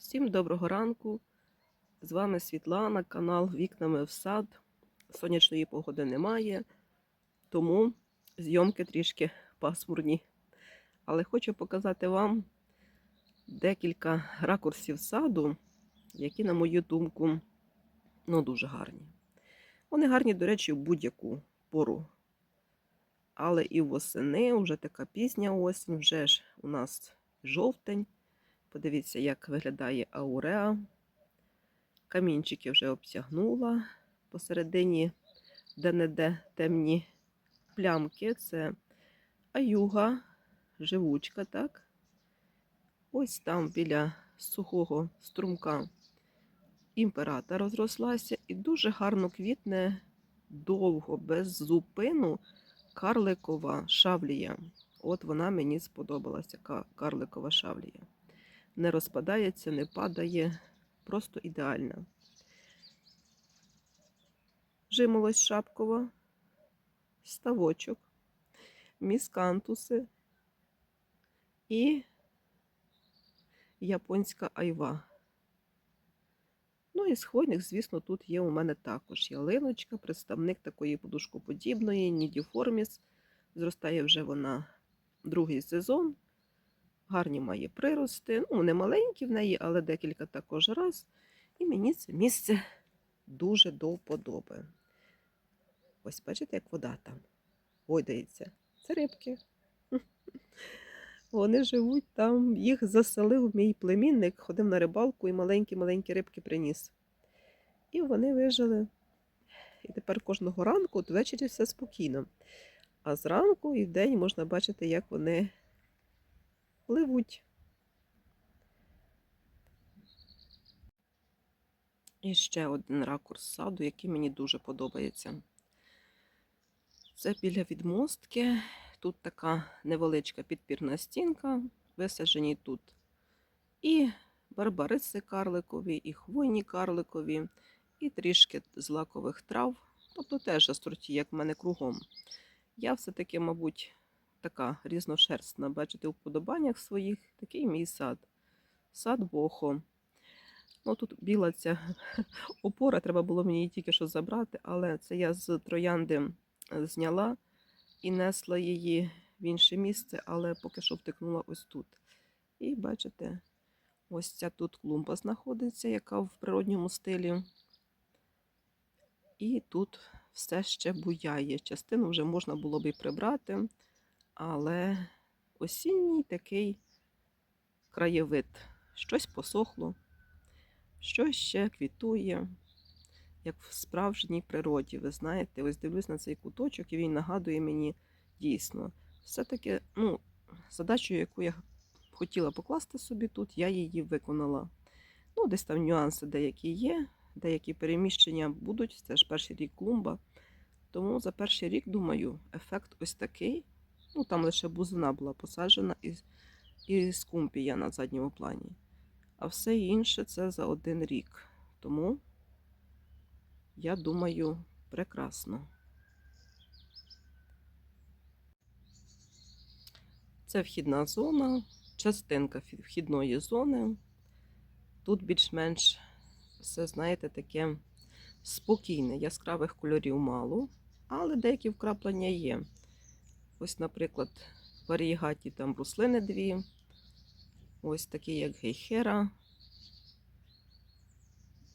Всім доброго ранку. З вами Світлана, канал Вікнами в сад. Сонячної погоди немає, тому зйомки трішки пасмурні. Але хочу показати вам декілька ракурсів саду, які, на мою думку, ну, дуже гарні. Вони гарні, до речі, в будь-яку пору. Але і восени, вже така пізня осінь, вже ж у нас жовтень. Подивіться, як виглядає ауреа. Камінчики вже обтягнула. Посередині де-не-де темні плямки. Це аюга, живучка, так? Ось там біля сухого струмка імперата розрослася і дуже гарно квітне довго, без зупину карликова шавлія. От вона мені сподобалася, карликова шавлія не розпадається, не падає, просто ідеальна. Жимолость шапкова, ставочок, міскантуси і японська айва. Ну і з хвойних, звісно, тут є у мене також ялиночка, представник такої подушкоподібної, нідіформіс. Зростає вже вона другий сезон гарні має прирости. Ну, не маленькі в неї, але декілька також раз. І мені це місце дуже до вподоби. Ось бачите, як вода там гойдається. Це рибки. Вони живуть там, їх заселив мій племінник, ходив на рибалку і маленькі-маленькі рибки приніс. І вони вижили. І тепер кожного ранку, от ввечері все спокійно. А зранку і вдень можна бачити, як вони пливуть. І ще один ракурс саду, який мені дуже подобається. Це біля відмостки. Тут така невеличка підпірна стінка, висаджені тут і барбариси карликові, і хвойні карликові, і трішки злакових трав. Тобто теж асорті, як в мене кругом. Я все-таки, мабуть, така різношерстна. Бачите, у вподобаннях своїх такий мій сад. Сад Бохо. Ну, тут біла ця опора, треба було мені її тільки що забрати, але це я з троянди зняла і несла її в інше місце, але поки що втикнула ось тут. І бачите, ось ця тут клумба знаходиться, яка в природньому стилі. І тут все ще буяє. Частину вже можна було б і прибрати, але осінній такий краєвид. Щось посохло, щось ще квітує, як в справжній природі. Ви знаєте, ось дивлюсь на цей куточок, і він нагадує мені дійсно. Все-таки, ну, задачу, яку я хотіла покласти собі тут, я її виконала. Ну, десь там нюанси деякі є, деякі переміщення будуть. Це ж перший рік клумба. Тому за перший рік, думаю, ефект ось такий. Ну, там лише бузина була посаджена і, і скумпія на задньому плані. А все інше це за один рік. Тому, я думаю, прекрасно. Це вхідна зона, частинка вхідної зони. Тут більш-менш все, знаєте, таке спокійне, яскравих кольорів мало, але деякі вкраплення є. Ось, наприклад, в варієгаті там рослини дві. Ось такі, як гейхера.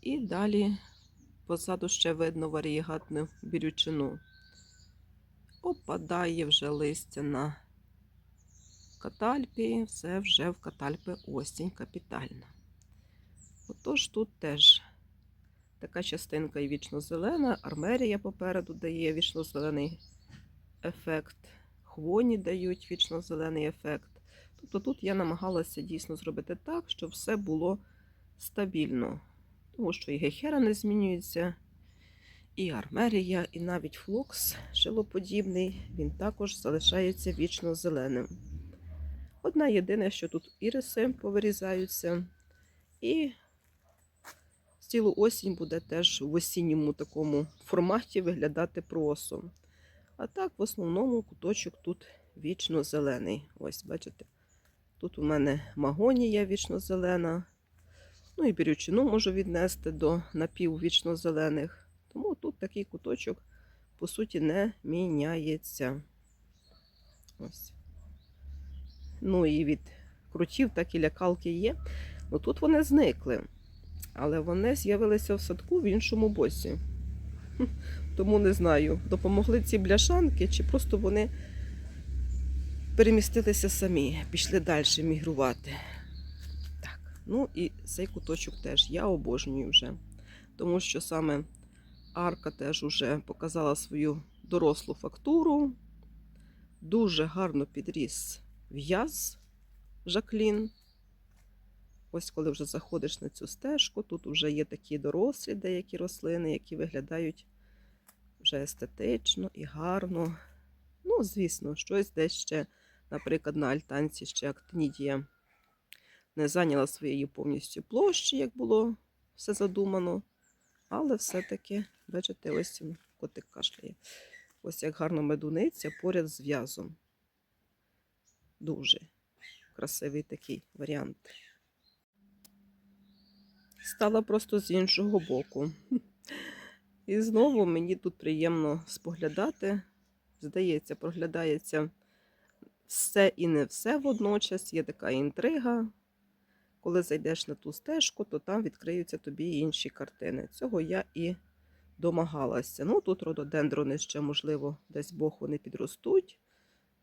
І далі позаду ще видно варієгатну бірючину. Опадає вже листя на катальпі, все вже в катальпі осінь капітальна. Отож тут теж така частинка і вічно-зелена, армерія попереду дає вічно-зелений ефект, хвоні дають вічно-зелений ефект. Тобто тут я намагалася дійсно зробити так, щоб все було стабільно. Тому що і гехера не змінюється, і армерія, і навіть флокс шилоподібний, він також залишається вічно зеленим. Одна єдине, що тут іриси повирізаються, і цілу осінь буде теж в осінньому такому форматі виглядати просом. А так, в основному куточок тут вічно зелений. Ось, бачите, тут у мене магонія вічно зелена. Ну і бірючину можу віднести до напіввічно зелених. Тому тут такий куточок, по суті, не міняється. Ось. Ну і від крутів, так і лякалки є. Ну тут вони зникли. Але вони з'явилися в садку в іншому боці. Тому не знаю, допомогли ці бляшанки, чи просто вони перемістилися самі, пішли далі мігрувати. Так, ну і цей куточок теж я обожнюю вже. Тому що саме арка теж уже показала свою дорослу фактуру. Дуже гарно підріс в'яз Жаклін. Ось коли вже заходиш на цю стежку, тут вже є такі дорослі деякі рослини, які виглядають вже естетично і гарно. Ну, звісно, щось десь ще, наприклад, на альтанці ще актинідія не зайняла своєї повністю площі, як було все задумано. Але все-таки, бачите, ось котик кашляє. Ось як гарно медуниця поряд з в'язом. Дуже красивий такий варіант. Стала просто з іншого боку. І знову мені тут приємно споглядати. Здається, проглядається все і не все водночас. Є така інтрига. Коли зайдеш на ту стежку, то там відкриються тобі інші картини. Цього я і домагалася. Ну, тут рододендрони ще, можливо, десь Бог вони підростуть.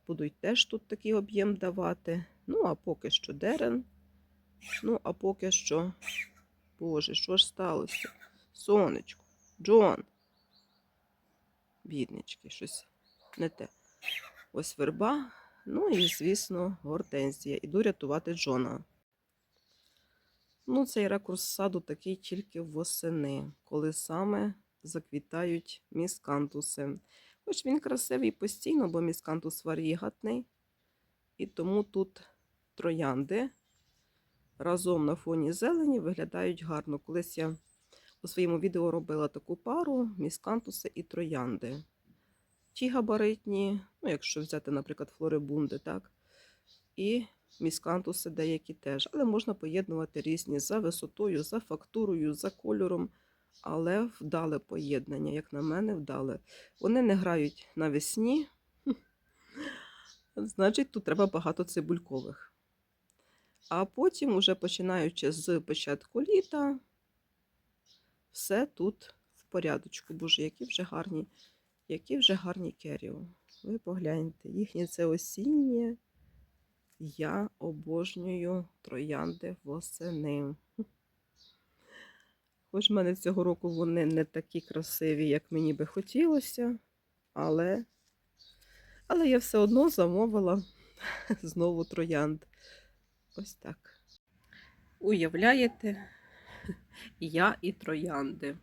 Будуть теж тут такий об'єм давати. Ну, а поки що дерен. Ну, а поки що. Боже, що ж сталося? Сонечко, Джон. Біднички, щось не те. Ось верба. Ну і, звісно, гортензія. Іду рятувати Джона. Ну, цей ракурс саду такий тільки восени, коли саме заквітають міскантуси. Хоч він красивий постійно, бо міскантус варігатний. І тому тут троянди разом на фоні зелені виглядають гарно. Колись я у своєму відео робила таку пару міскантуси і троянди. Ті габаритні, ну, якщо взяти, наприклад, флорибунди, так, і міскантуси деякі теж. Але можна поєднувати різні за висотою, за фактурою, за кольором. Але вдале поєднання, як на мене, вдале. Вони не грають навесні. Значить, тут треба багато цибулькових. А потім, уже починаючи з початку літа, все тут в порядочку. Боже, які вже гарні, які вже гарні керіо. Ви погляньте, їхнє це осіннє. Я обожнюю троянди восени. Хоч в мене цього року вони не такі красиві, як мені би хотілося, але, але я все одно замовила знову троянд. Ось так. Уявляєте, я і троянди.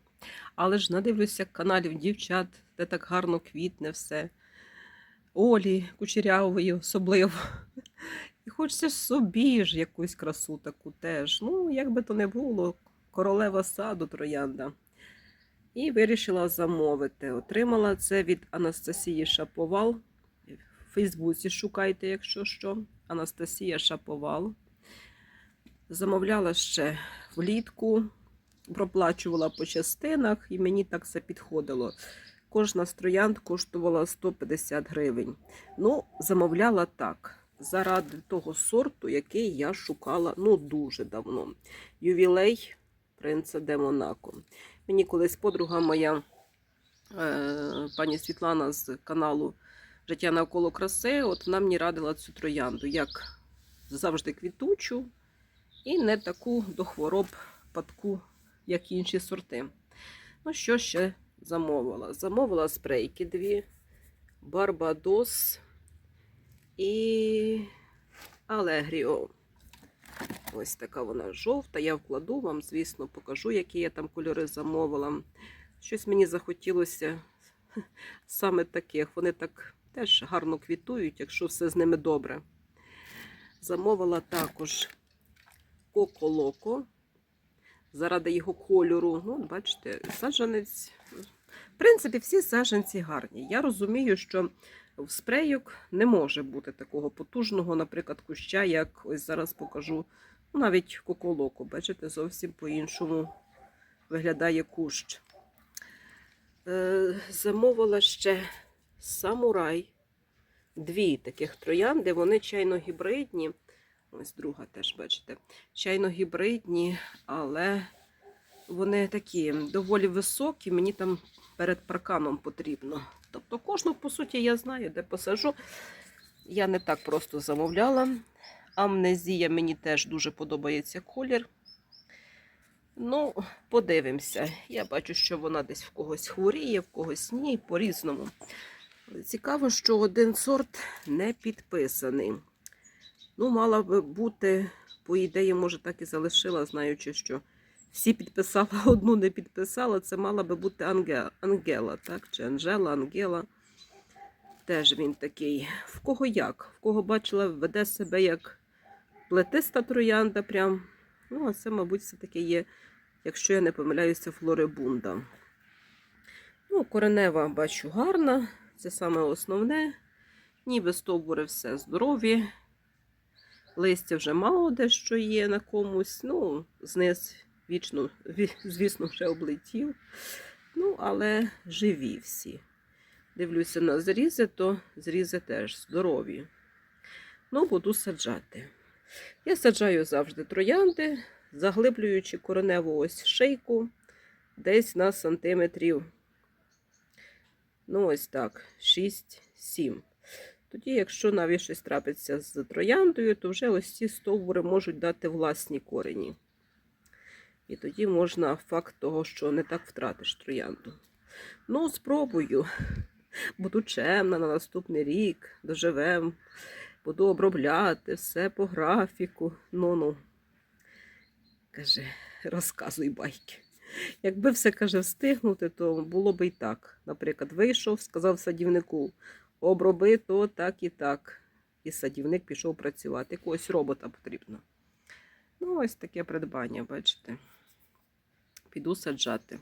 Але ж надивлюся каналів дівчат, де так гарно квітне все. Олі Кучерявої особливо. І хочеться собі ж якусь красу таку теж. Ну, як би то не було, королева саду троянда. І вирішила замовити. Отримала це від Анастасії Шаповал. В Фейсбуці шукайте, якщо що. Анастасія Шаповал. Замовляла ще влітку, проплачувала по частинах, і мені так все підходило. Кожна з троянд коштувала 150 гривень. Ну, замовляла так. Заради того сорту, який я шукала ну, дуже давно. Ювілей принца де Монако. Мені колись подруга моя, е, пані Світлана з каналу Життя навколо краси, от вона мені радила цю троянду, як завжди квітучу, і не таку до хвороб падку, як інші сорти. Ну, що ще замовила? Замовила спрейки дві, Барбадос і Алегріо. Ось така вона жовта. Я вкладу вам, звісно, покажу, які я там кольори замовила. Щось мені захотілося саме таких. Вони так теж гарно квітують, якщо все з ними добре. Замовила також Коко-Локо. Заради його кольору. Ну, бачите, саджанець. В принципі, всі саджанці гарні. Я розумію, що в спрейок не може бути такого потужного, наприклад, куща, як ось зараз покажу Навіть куколоку, бачите, зовсім по-іншому виглядає кущ. Е, замовила ще самурай. Дві таких троянди, вони чайно-гібридні. Ось друга теж, бачите, чайно-гібридні, але вони такі доволі високі, мені там перед парканом потрібно. Тобто кожну, по суті, я знаю, де посажу. Я не так просто замовляла. Амнезія мені теж дуже подобається колір. Ну, подивимося. Я бачу, що вона десь в когось хворіє, в когось ні, по-різному. Цікаво, що один сорт не підписаний. Ну, мала би бути, по ідеї, може, так і залишила, знаючи, що всі підписала, одну не підписала. Це мала би бути Анге- Ангела, так? Чи Анжела, Ангела. Теж він такий. В кого як? В кого бачила, веде себе як плетиста троянда. Прям. Ну, а це, мабуть, все-таки є, якщо я не помиляюся, флорибунда. Ну, коренева бачу гарна. Це саме основне. Ніби стовбури все здорові. Листя вже мало дещо є на комусь. Ну, зниз вічно, звісно, вже облетів. Ну, але живі всі. Дивлюся на зрізи, то зрізи теж здорові. Ну, буду саджати. Я саджаю завжди троянди, заглиблюючи кореневу ось шийку десь на сантиметрів. Ну, ось так, 6-7. Тоді, якщо навіть щось трапиться з трояндою, то вже ось ці стовбури можуть дати власні корені. І тоді можна факт того, що не так втратиш троянду. Ну, спробую. Буду чемна на наступний рік, доживем, буду обробляти все по графіку. Ну-ну. Каже, розказуй байки. Якби все каже встигнути, то було б і так. Наприклад, вийшов, сказав садівнику, оброби то так і так. І садівник пішов працювати. Якогось робота потрібно. Ну, ось таке придбання, бачите. Піду саджати.